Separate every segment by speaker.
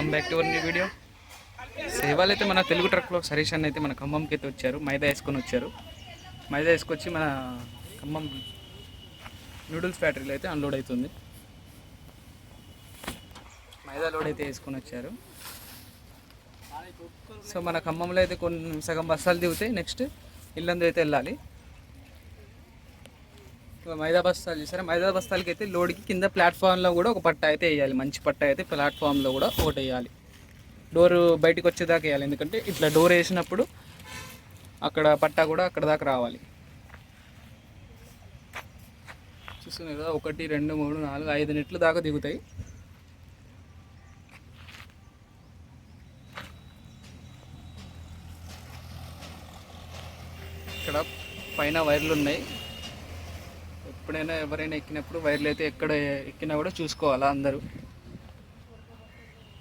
Speaker 1: Welcome back to our new video. సేవాలు అయితే మన తెలుగు ట్రక్లో సరీష్ అన్న అయితే మన ఖమ్మంకి అయితే వచ్చారు. మైదా వేసుకొని వచ్చారు. మైదా వేసుకొచ్చి మన ఖమ్మం నూడిల్స్ ఫ్యాక్టరీలో అయితే అన్లోడ్ అవుతుంది. మైదా లోడ్ అయితే వేసుకొని వచ్చారు. సో మన ఖమ్మంలో అయితే కొన్ని సగం బస్తాలు దిగుతాయి. నెక్స్ట్ ఇల్లందు అయితే వెళ్ళాలి. మైదా బస్తాలు చూసారా మైదా బస్తాలకి అయితే లోడ్కి కింద ప్లాట్ఫామ్లో కూడా ఒక పట్ట అయితే వేయాలి. మంచి పట్ట అయితే ప్లాట్ఫామ్లో కూడా ఒకటి వేయాలి. డోర్ బయటకు వచ్చేదాకా వేయాలి. ఎందుకంటే ఇట్లా డోర్ వేసినప్పుడు అక్కడ పట్టా కూడా అక్కడ దాకా రావాలి. చూస్తున్నారు కదా ఒకటి రెండు మూడు నాలుగు ఐదు నెట్లు దాకా దిగుతాయి. ఇక్కడ పైన వైర్లు ఉన్నాయి. ఎప్పుడైనా ఎవరైనా ఎక్కినప్పుడు వైర్లు అయితే ఎక్కడ ఎక్కినా కూడా చూసుకోవాలా అందరూ.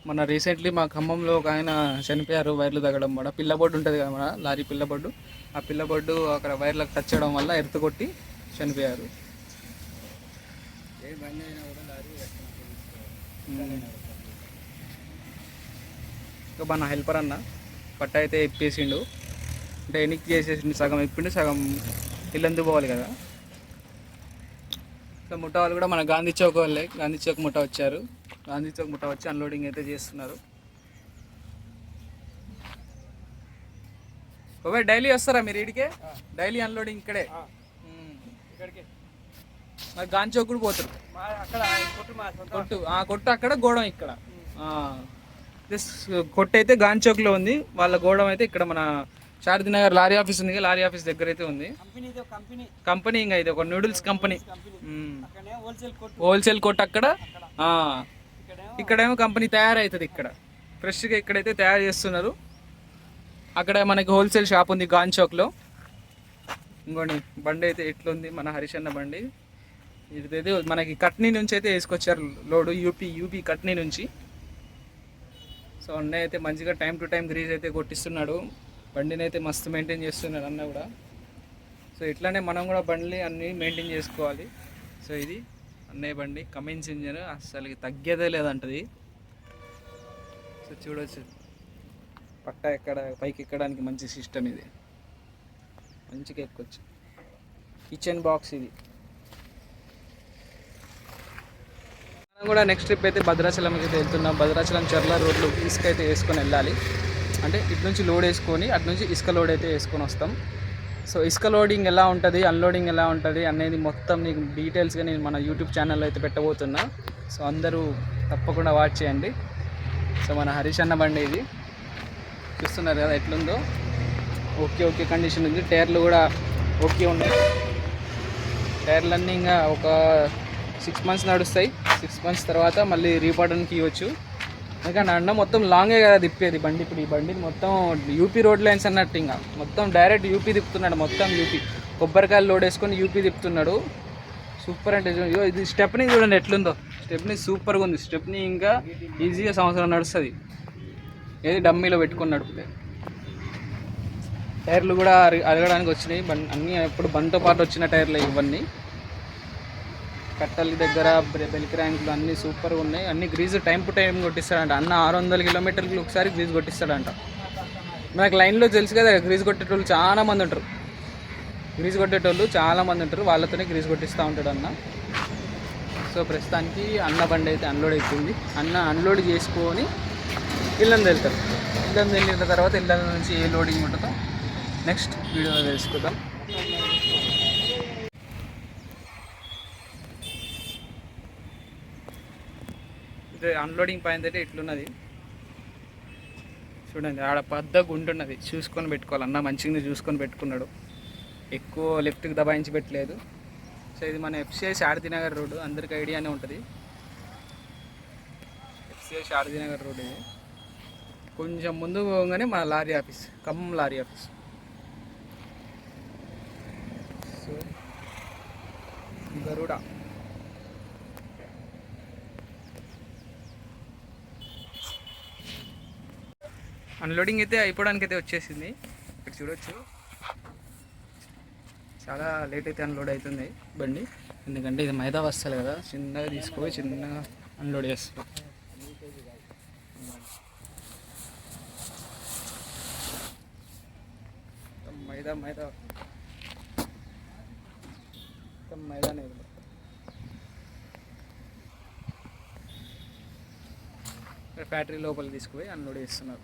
Speaker 1: మన రీసెంట్లీ మా ఖమ్మంలో ఒక ఆయన చనిపోయారు వైర్లు తగ్గడం కూడా పిల్లబొడ్డు ఉంటుంది కదా మన లారీ పిల్లబొడ్డు ఆ పిల్లబొడ్డు అక్కడ వైర్లకు టచ్ చేయడం వల్ల ఎర్త్ కొట్టి చనిపోయారు. ఇంకా మన హెల్పర్ అన్న పట్ట అయితే ఇప్పేసిండు అంటే ఎనిక్ చేసేసిండు సగం ఇప్పిండు సగం ఇల్లందు పోవాలి కదా. సో ముఠా వాళ్ళు కూడా మన గాంధీ చౌక్ వాళ్ళే. గాంధీ చౌక్ ముఠా వచ్చారు. గాంధీ చౌక్ ముఠా వచ్చి అన్లోడింగ్ అయితే చేస్తున్నారు. ఒకవేళ డైలీ వస్తారా మీరు ఇడికే డైలీ అన్లోడింగ్ ఇక్కడే. మరి గాంధీ చౌక్ కూడా పోతారు.
Speaker 2: కొట్టు
Speaker 1: కొట్టు. ఆ కొట్టు అక్కడ గోడం ఇక్కడ. దిస్ కొట్టు అయితే గాంధీ చౌక్లో ఉంది. వాళ్ళ గోడం అయితే ఇక్కడ మన శారది నగర్ లారీ ఆఫీస్ ఉంది లారీ ఆఫీస్ దగ్గర అయితే ఉంది
Speaker 2: కంపెనీ.
Speaker 1: ఇంకా ఇది ఒక నూడిల్స్ కంపెనీ.
Speaker 2: హోల్సేల్ కొట్టు.
Speaker 1: అక్కడ.
Speaker 2: ఇక్కడేమో
Speaker 1: కంపెనీ తయారవుతుంది ఇక్కడ. ఫ్రెష్గా ఇక్కడైతే తయారు చేస్తున్నారు. అక్కడ మనకి హోల్సేల్ షాప్ ఉంది గాన్ చౌక్లో ఇంకోండి బండి అయితే ఎట్లుంది? మన హరీష్ అన్న బండి. ఇదైతే మనకి కట్నీ నుంచి అయితే వేసుకొచ్చారు లోడు యూపీ యూపీ కట్నీ నుంచి. సో అన్నయ్య అయితే మంచిగా టైం టు టైం గ్రీజ్ అయితే కొట్టిస్తున్నాడు. బండిని అయితే మస్తు మెయింటైన్ చేస్తున్నాడు అన్న కూడా. సో ఇట్లానే మనం కూడా బండిని అన్నీ మెయింటైన్ చేసుకోవాలి. సో ఇది అన్నయ్య బండి కమిన్స్ ఇంజన్ అసలు తగ్గేదే లేదంటది. సో చూడొచ్చు. పట్ట ఎక్కడ పైకి ఎక్కడానికి మంచి సిస్టమ్ ఇది. మంచిగా ఎక్కొచ్చు. కిచెన్ బాక్స్ ఇది. మనం కూడా నెక్స్ట్ ట్రిప్ అయితే భద్రాచలంకి అయితే వెళ్తున్నాం. భద్రాచలం చర్ల రోడ్లు ఇసుక అయితే వేసుకొని వెళ్ళాలి. అంటే ఇటు నుంచి లోడ్ వేసుకొని అటు నుంచి ఇసుక లోడ్ అయితే వేసుకొని వస్తాం. సో ఇసుక లోడింగ్ ఎలా ఉంటుంది అన్లోడింగ్ ఎలా ఉంటుంది అనేది మొత్తం నీకు డీటెయిల్స్గా నేను మన యూట్యూబ్ ఛానల్లో అయితే పెట్టబోతున్నా. సో అందరూ తప్పకుండా వాచ్ చేయండి. సో మన హరీష్ అన్న బండి ఇది. చూస్తున్నారు కదా ఎట్లుందో. ఓకే ఓకే కండిషన్ ఉంది. టైర్లు కూడా ఓకే ఉన్నాయి. టైర్లన్నీ ఇంకా ఒక సిక్స్ మంత్స్ నడుస్తాయి. సిక్స్ మంత్స్ తర్వాత మళ్ళీ రీపార్డన్కి ఇవ్వచ్చు. ఎందుకంటే అన్న మొత్తం లాంగే కదా తిప్పేది బండి. ఇప్పుడు ఈ బండిని మొత్తం యూపీ రోడ్ లైన్స్ అన్నట్టు ఇంకా. మొత్తం డైరెక్ట్ యూపీ తిప్పుతున్నాడు మొత్తం యూపీ కొబ్బరికాయలు లోడ్ వేసుకొని యూపీ తిప్పుతున్నాడు. సూపర్ అంటే ఇది స్టెప్ని చూడండి ఎట్లుందో. స్టెప్ని సూపర్గా ఉంది. స్టెప్ని ఇంకా ఈజీగా సంవత్సరం నడుస్తుంది. ఏది డమ్మీలో పెట్టుకొని నడిపితే టైర్లు కూడా అరగడానికి వచ్చినాయి. బన్ అన్నీ ఎప్పుడు బంతో పాటు వచ్చిన టైర్లు ఇవన్నీ. కట్టల దగ్గర బెల్కి ర్యాంకులు అన్నీ సూపర్గా ఉన్నాయి. అన్ని గ్రీజ్ టైం టు టైం కొట్టిస్తాడంట. అన్న ఆరు వందల కిలోమీటర్లు ఒకసారి గ్రీజ్ కొట్టిస్తాడంట. మనకు లైన్లో తెలుసు కదా గ్రీజ్ కొట్టేటోళ్ళు చాలా మంది ఉంటారు. గ్రీజ్ కొట్టేటోళ్ళు చాలా మంది ఉంటారు. వాళ్ళతోనే గ్రీజ్ కొట్టిస్తూ ఉంటాడు అన్న. సో ప్రస్తుతానికి అన్న బండి అయితే అన్లోడ్ అవుతుంది అన్న అన్లోడ్ చేసుకొని ఇల్లందు వెళ్తారు ఇల్లందు వెళ్ళిన తర్వాత ఇళ్ళ నుంచి ఏ లోడింగ్ ఉంటుందో నెక్స్ట్ వీడియోలో తెలుసుకుందాం. అన్లోడింగ్ పాయింట్ అయితే ఇట్లున్నది. చూడండి ఆడ పెద్ద గుండు ఉన్నది. చూసుకొని పెట్టుకోవాలి. అన్న మంచిగా చూసుకొని పెట్టుకున్నాడు. ఎక్కువ లెఫ్ట్కి దబాయించి పెట్టలేదు. సో ఇది మన ఎఫ్సిఐ శారదీనగర్ రోడ్డు. అందరికి ఐడియానే ఉంటుంది. ఎఫ్సిఐ శారదీనగర్ రోడ్ ఇది. కొంచెం ముందు పోగానే మన lorry office. Khammam lorry office. So Garuda unloading అయితే అయిపోవడానికి అయితే వచ్చేసింది. ఇక్కడ చూడొచ్చు. చాలా లేట్ అయితే అన్లోడ్ అవుతుంది బండి. ఎందుకంటే ఇది మైదా వస్తుంది కదా చిన్నగా తీసుకుపోయి చిన్నగా అన్లోడ్ చేస్తారు. మైదా మైదా. మైదానే ఫ్యాక్టరీ లోపల తీసుకుపోయి అన్లోడ్ చేస్తున్నారు.